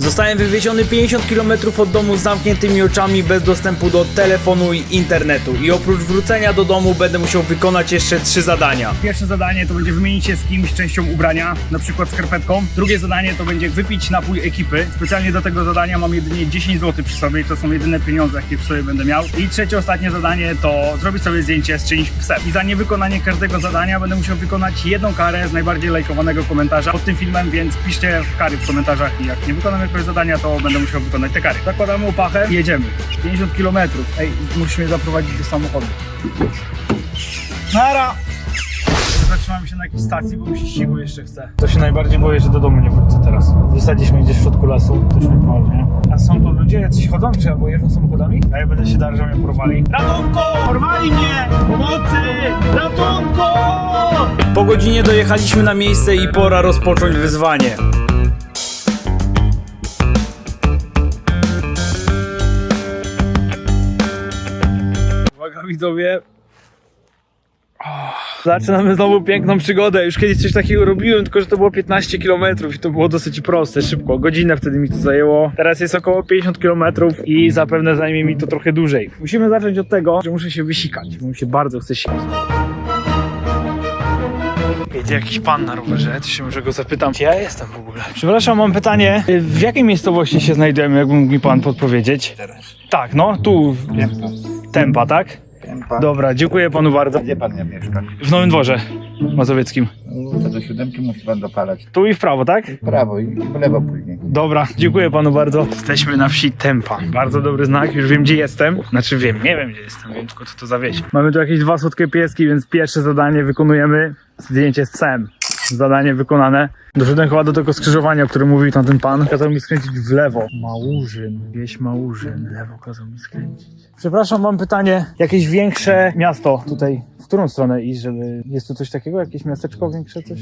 Zostałem wywieziony 50 km od domu z zamkniętymi oczami, bez dostępu do telefonu i internetu. I oprócz wrócenia do domu będę musiał wykonać jeszcze trzy zadania. Pierwsze zadanie to będzie wymienić się z kimś częścią ubrania, na przykład skarpetką. Drugie zadanie to będzie wypić napój ekipy. Specjalnie do tego zadania mam jedynie 10 zł przy sobie i to są jedyne pieniądze, jakie przy sobie będę miał. I trzecie, ostatnie zadanie to zrobić sobie zdjęcie z czyimś psem. I za niewykonanie każdego zadania będę musiał wykonać jedną karę z najbardziej lajkowanego komentarza pod tym filmem, więc piszcie kary w komentarzach i jak nie wykonam jakiegoś zadania, to będę musiał wykonać te kary. Zakładamy opachę i jedziemy. 50 km. Ej, musisz mnie zaprowadzić do samochodu. Nara! Zatrzymamy się na jakiejś stacji, bo mi się siku jeszcze chce. To się najbardziej boję, że do domu nie wrócę teraz. Wysadzisz mnie gdzieś w środku lasu, to już mnie pomognie. A są tu ludzie jacyś chodzą, czy albo jeżdżą samochodami? A ja będę się darł, że mnie porwali. Ratunku! Porwali mnie! Pomocy! Ratunku! Po godzinie dojechaliśmy na miejsce i pora rozpocząć wyzwanie. Widzowie. Zaczynamy znowu piękną przygodę. Już kiedyś coś takiego robiłem, tylko że to było 15 km i to było dosyć proste, szybko. Godzinę wtedy mi to zajęło. Teraz jest około 50 km i zapewne zajmie mi to trochę dłużej. Musimy zacząć od tego, że muszę się wysikać, bo mi się bardzo chce sikać. Jedzie jakiś pan na rowerze, to się może go zapytam, gdzie ja jestem w ogóle. Przepraszam, mam pytanie. W jakiej miejscowości się znajdujemy, jakby mógł mi pan podpowiedzieć? Teraz. Tak, no, tu. Tempa. Tempa, tak? Dobra, dziękuję panu bardzo. Gdzie pan nie mieszka? W Nowym Dworze Mazowieckim. No, to do siódemki musi pan dopalać. Tu i w prawo, tak? W prawo i w lewo później. Dobra, dziękuję panu bardzo. Jesteśmy na wsi Tempa. Bardzo dobry znak, już wiem gdzie jestem. Znaczy wiem, nie wiem gdzie jestem, wiem tylko co to za wieś. Mamy tu jakieś dwa słodkie pieski, więc pierwsze zadanie wykonujemy. Zdjęcie z psem. Zadanie wykonane. Doszedłem chyba do tego skrzyżowania, o którym mówił tam ten pan. Kazał mi skręcić w lewo. Małurzyn, wieś Małurzyn. Lewo kazał mi skręcić. Przepraszam, mam pytanie. Jakieś większe miasto tutaj. W którą stronę iść, żeby... Jest tu coś takiego? Jakieś miasteczko większe, coś?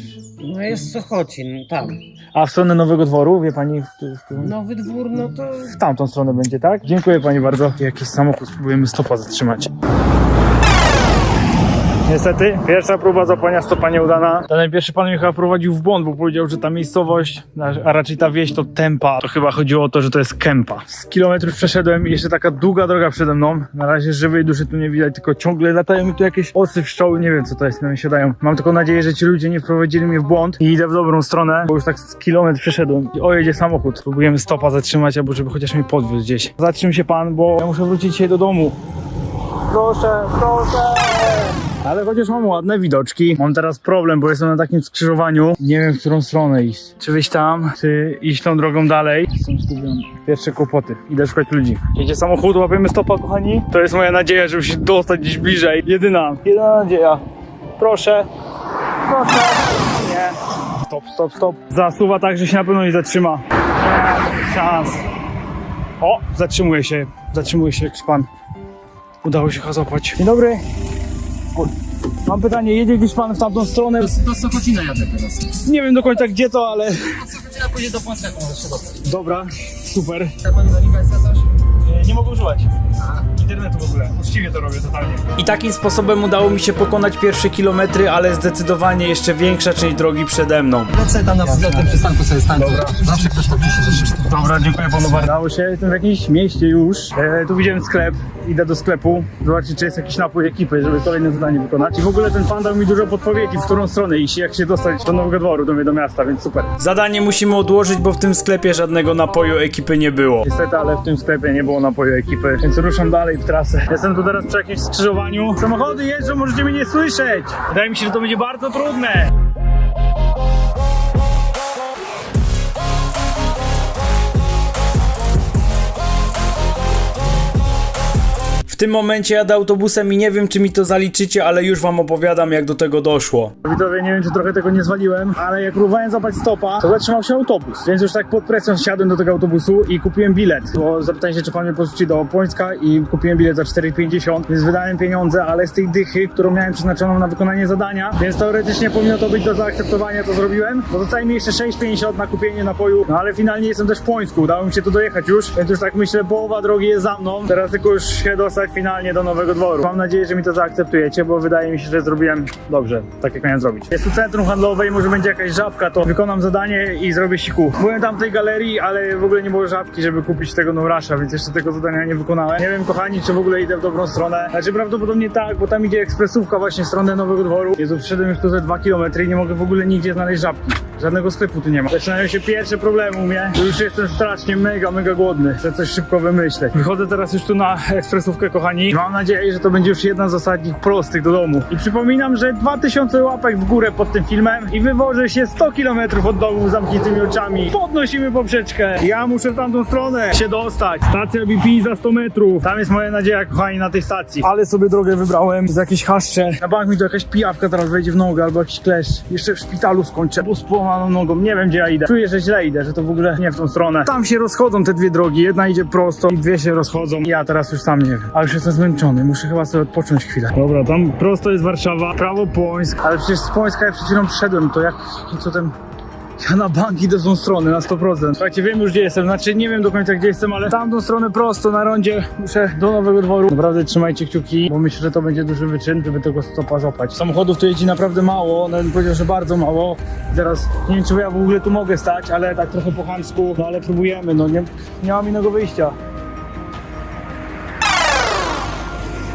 No jest Sochocin, tam. A w stronę Nowego Dworu, wie pani? W, w, w, Nowy dwór, no to w tamtą stronę będzie, tak? Dziękuję pani bardzo. Jakiś samochód, spróbujemy stopa zatrzymać. Niestety, pierwsza próba złapania stopa nieudana. Ten pierwszy pan mnie chyba prowadził w błąd, bo powiedział, że ta miejscowość, a raczej ta wieś to Tempa. To chyba chodziło o to, że to jest Kępa. Z kilometrów przeszedłem i jeszcze taka długa droga przede mną. Na razie żywej duszy tu nie widać, tylko ciągle latają mi tu jakieś osy pszczoły. Nie wiem co to jest, na mnie siadają. Mam tylko nadzieję, że ci ludzie nie wprowadzili mnie w błąd i idę w dobrą stronę, bo już tak z kilometr przeszedłem. I o, jedzie samochód. Próbujemy stopa zatrzymać, albo żeby chociaż mnie podwiózł gdzieś. Zatrzym się pan, bo ja muszę wrócić dzisiaj do domu. Proszę, proszę! Ale chociaż mam ładne widoczki. Mam teraz problem, bo jestem na takim skrzyżowaniu. Nie wiem, w którą stronę iść. Czy wyjść tam, czy iść tą drogą dalej. Jestem zgubiony. Pierwsze kłopoty. Idę szukać ludzi. Jedzie samochód, łapiemy stopa, kochani. To jest moja nadzieja, żeby się dostać gdzieś bliżej. Jedyna. Jedyna nadzieja. Proszę. Proszę. Nie. Stop, stop, stop. Zasuwa tak, że się na pewno nie zatrzyma. Nie, szans. O, zatrzymuje się. Zatrzymuje się jakiś pan. Udało się go złapać. Dzień dobry. Mam pytanie, jedzie gdzieś pan w tamtą stronę? do Sochocina jadę teraz. Nie wiem do końca gdzie to, ale... Od Sochocina pójdzie do Płocka, możesz się dostać. Dobra, super. Coś? E, Nie mogę używać internetu w ogóle. Uczciwie to robię totalnie. I takim sposobem udało mi się pokonać pierwsze kilometry, ale zdecydowanie jeszcze większa część drogi przede mną. Lecę tam na, na tym przystanku sobie stańcie. Zawsze ktoś tam pisze, że szybko. Dobra, dziękuję panu bardzo. Udało się, jestem w jakimś mieście już. E, tu widziałem sklep, idę do sklepu, zobaczyć czy jest jakiś napój ekipy, żeby kolejne zadanie wykonać. I w ogóle ten pan dał mi dużo podpowiedzi, w którą stronę iść, jak się dostać do Nowego Dworu, do mnie do miasta, więc super. Zadanie musimy odłożyć, bo w tym sklepie żadnego napoju ekipy nie było. Niestety, ale w tym sklepie nie było napoju ekipy, więc ruszam dalej w trasę. Jestem tu teraz przy jakimś skrzyżowaniu. Samochody jeżdżą, możecie mnie nie słyszeć. Wydaje mi się, że to będzie bardzo trudne. Tym momencie jadę autobusem i nie wiem, czy mi to zaliczycie, ale już wam opowiadam, jak do tego doszło. Widzowie, nie wiem, czy trochę tego nie zwaliłem, ale jak próbowałem złapać stopa, to zatrzymał się autobus. Więc już tak pod presją siadłem do tego autobusu i kupiłem bilet. Bo zapytałem się, czy pan mnie porzuci do Płońska i kupiłem bilet za 4,50, więc wydałem pieniądze, ale z tej dychy, którą miałem przeznaczoną na wykonanie zadania, więc teoretycznie powinno to być do zaakceptowania, to zrobiłem. Bo zostaje mi jeszcze 6,50 na kupienie napoju, no ale finalnie jestem też w Płońsku, udało mi się tu dojechać już, więc już tak myślę, połowa drogi jest za mną. Teraz tylko już się dostać pojechać finalnie do Nowego Dworu. Mam nadzieję, że mi to zaakceptujecie, bo wydaje mi się, że zrobiłem dobrze, tak jak miałem zrobić. Jest tu centrum handlowe i może będzie jakaś żabka, to wykonam zadanie i zrobię siku. Byłem tam w tej galerii, ale w ogóle nie było żabki, żeby kupić tego Nowrasza, więc jeszcze tego zadania nie wykonałem. Nie wiem, kochani, czy w ogóle idę w dobrą stronę. Znaczy prawdopodobnie tak, bo tam idzie ekspresówka właśnie w stronę Nowego Dworu. Jezu, przyszedłem już tu ze 2 km i nie mogę w ogóle nigdzie znaleźć żabki. Żadnego sklepu tu nie ma. Zaczynają się pierwsze problemy u mnie. Już jestem strasznie mega, mega głodny. Chcę coś szybko wymyśleć. Wychodzę teraz już tu na ekspresówkę, kochani. Mam nadzieję, że to będzie już jedna z ostatnich prostych do domu. I przypominam, że 2000 łapek w górę pod tym filmem i wywożę się 100 km od domu z zamkniętymi oczami. Podnosimy poprzeczkę. Ja muszę w tamtą stronę się dostać. Stacja BP za 100 metrów. Tam jest moja nadzieja, kochani, na tej stacji. Ale sobie drogę wybrałem z jakieś haszcze. Na bank mi to jakaś pijawka teraz wejdzie w nogę albo jakiś kleszcz. Jeszcze w szpitalu skończę, bo z nogą. Nie wiem, gdzie ja idę. Czuję, że źle idę, że to w ogóle nie w tą stronę. Tam się rozchodzą te dwie drogi. Jedna idzie prosto i dwie się rozchodzą. Ja teraz już sam nie wiem. Ale już jestem zmęczony. Muszę chyba sobie odpocząć chwilę. Dobra, tam prosto jest Warszawa, prawo Płońsk. Ale przecież z Płońska ja przed chwilą przyszedłem. To jak, co ten... Ja na bank idę w tą stronę na 100%. Słuchajcie, wiem już gdzie jestem, znaczy nie wiem do końca gdzie jestem, ale tamtą stronę prosto na rondzie muszę do Nowego Dworu. Naprawdę trzymajcie kciuki, bo myślę, że to będzie duży wyczyn, żeby tego stopa złapać. Samochodów tu jeździ naprawdę mało, nawet bym powiedział, że bardzo mało. Teraz nie wiem, czy ja w ogóle tu mogę stać, ale tak trochę po chamsku, no ale próbujemy, no nie, nie mam innego wyjścia.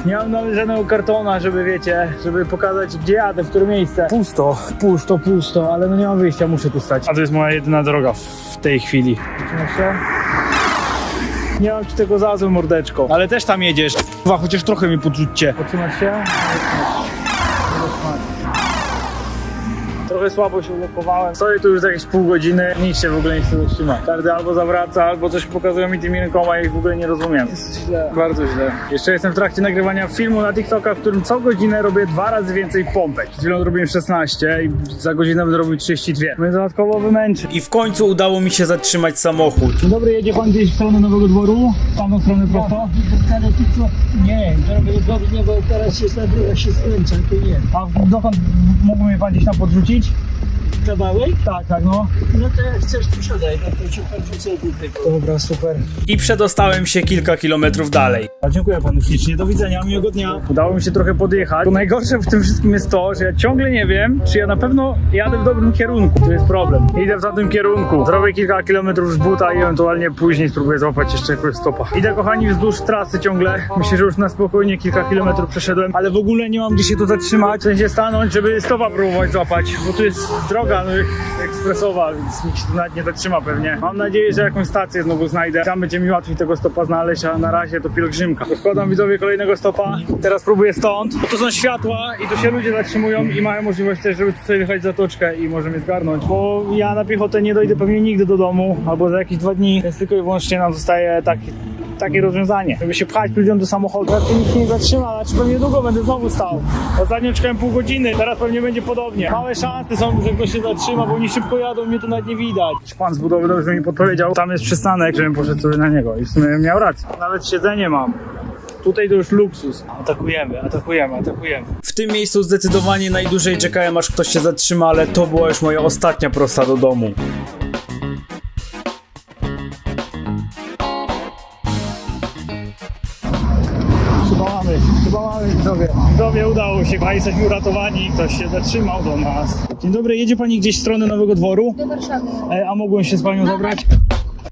Nie mam nawet żadnego kartona, żeby wiecie, żeby pokazać gdzie jadę, w które miejsce. Pusto, pusto, pusto, ale no nie mam wyjścia, muszę tu stać. A to jest moja jedyna droga w tej chwili. Zaczynasz się? Nie mam ci tego za złe, mordeczko. Ale też tam jedziesz. Chyba chociaż trochę mi podrzućcie. Zaczynasz się? Trochę słabo się ulokowałem. Stoję tu już za jakieś pół godziny. Nic się w ogóle nie chce zatrzymać. Każdy albo zawraca, albo coś pokazują mi tymi rękoma i ich w ogóle nie rozumiem. Jest źle. Bardzo źle. Jeszcze jestem w trakcie nagrywania filmu na TikToka, w którym co godzinę robię dwa razy więcej pompek. Przed chwilą robiłem 16 i za godzinę będę robił 32. Mnie dodatkowo wymęczy. I w końcu udało mi się zatrzymać samochód. Dzień dobry, jedzie pan gdzieś w stronę Nowego Dworu? W tamtą stronę prosto? Ale tu co? Nie, drogę do nie, bo teraz jest na droga się skręca, to nie. A dokąd mógłby mnie pan gdzieś tam podrzucić? Kawałek? Tak, tak, no. No to jak chcesz, to siadaj, no to cię podrzucę tutaj. Dobra, super. I przedostałem się kilka kilometrów dalej. A dziękuję panu ślicznie, do widzenia, miłego dnia. Udało mi się trochę podjechać. To najgorsze w tym wszystkim jest to, że ja ciągle nie wiem, czy ja na pewno jadę w dobrym kierunku. To jest problem. Idę w tamtym kierunku. Zrobię kilka kilometrów z buta i ewentualnie później spróbuję złapać jeszcze jakiegoś stopa. Idę kochani wzdłuż trasy ciągle. Myślę, że już na spokojnie kilka kilometrów przeszedłem, ale w ogóle nie mam gdzie się tu zatrzymać, sensie stanąć, żeby stopa próbować złapać, bo tu jest droga no, ekspresowa, więc nikt się tu nawet nie zatrzyma pewnie. Mam nadzieję, że jakąś stację znowu znajdę. Tam będzie mi łatwiej tego stopa znaleźć, a na razie to pielgrzymka. Rozkładam widzowie kolejnego stopa. Teraz próbuję stąd. Bo tu są światła i tu się ludzie zatrzymują i mają możliwość też, żeby tu sobie wyjechać za toczkę i może mnie zgarnąć. Bo ja na piechotę nie dojdę pewnie nigdy do domu, albo za jakieś dwa dni, więc tylko i wyłącznie nam zostaje taki takie rozwiązanie, żeby się pchać ludziom do samochodu. Raczej nikt nie zatrzyma, znaczy pewnie długo będę znowu stał. Ostatnio czekałem pół godziny, teraz pewnie będzie podobnie. Małe szanse są, że ktoś się zatrzyma, bo oni szybko jadą, mnie tu nawet nie widać. Pan z budowy dobrze mi podpowiedział, tam jest przystanek, żebym poszedł sobie na niego i w sumie miał rację. Nawet siedzenie mam. Tutaj to już luksus. Atakujemy, atakujemy, atakujemy. W tym miejscu zdecydowanie najdłużej czekałem aż ktoś się zatrzyma, ale to była już moja ostatnia prosta do domu. Widzowie. Widzowie udało się, chyba jesteśmy uratowani, ktoś się zatrzymał do nas. Dzień dobry, jedzie pani gdzieś w stronę Nowego Dworu? Do Warszawy. E, a mogłem się z panią zabrać?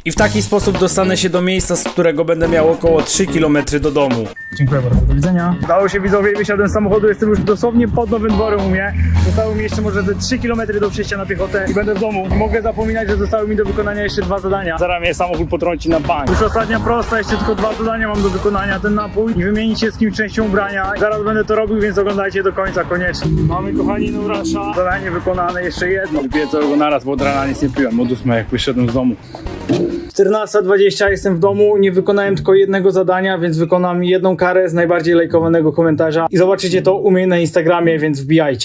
I w taki sposób dostanę się do miejsca, z którego będę miał około 3 km do domu. Dziękuję bardzo, do widzenia. Udało się widzowie, wysiadłem z samochodu, jestem już dosłownie pod Nowym Dworem u mnie. Zostało mi jeszcze może ze 3 km do przejścia na piechotę i będę w domu. Nie mogę zapominać, że zostały mi do wykonania jeszcze dwa zadania. Zaraz mnie samochód potrąci na bank. Już ostatnia prosta, jeszcze tylko dwa zadania mam do wykonania, ten napój i wymienić się z kimś częścią ubrania. Zaraz będę to robił, więc oglądajcie do końca koniecznie. Mamy kochani Nurasza, zadanie wykonane, jeszcze jedno. Piję całego naraz, bo od rana nic nie piłem, od 8 jak wyszedłem z domu. 14.20 jestem w domu, nie wykonałem tylko jednego zadania, więc wykonam jedną karę z najbardziej lajkowanego komentarza i zobaczycie to u mnie na Instagramie, więc wbijajcie.